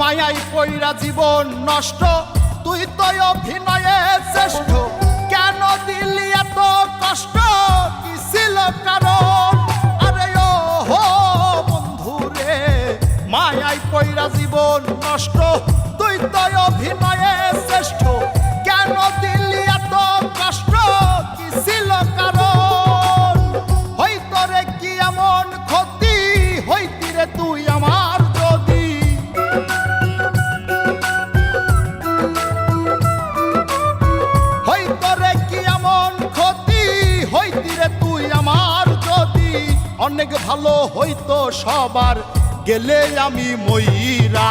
মায়াই পইরা জীবন নষ্ট, তুই তো অভিনয়ে শ্রেষ্ঠ। কেন দিলি এত কষ্ট? কি ছিল কারণ? আরে ও হো মায়াই পইরা জীবন নষ্ট, তুই তো অভিনয়ে শ্রেষ্ঠ। অনেক ভালো হইতো সবার গেলে আমি ময়রা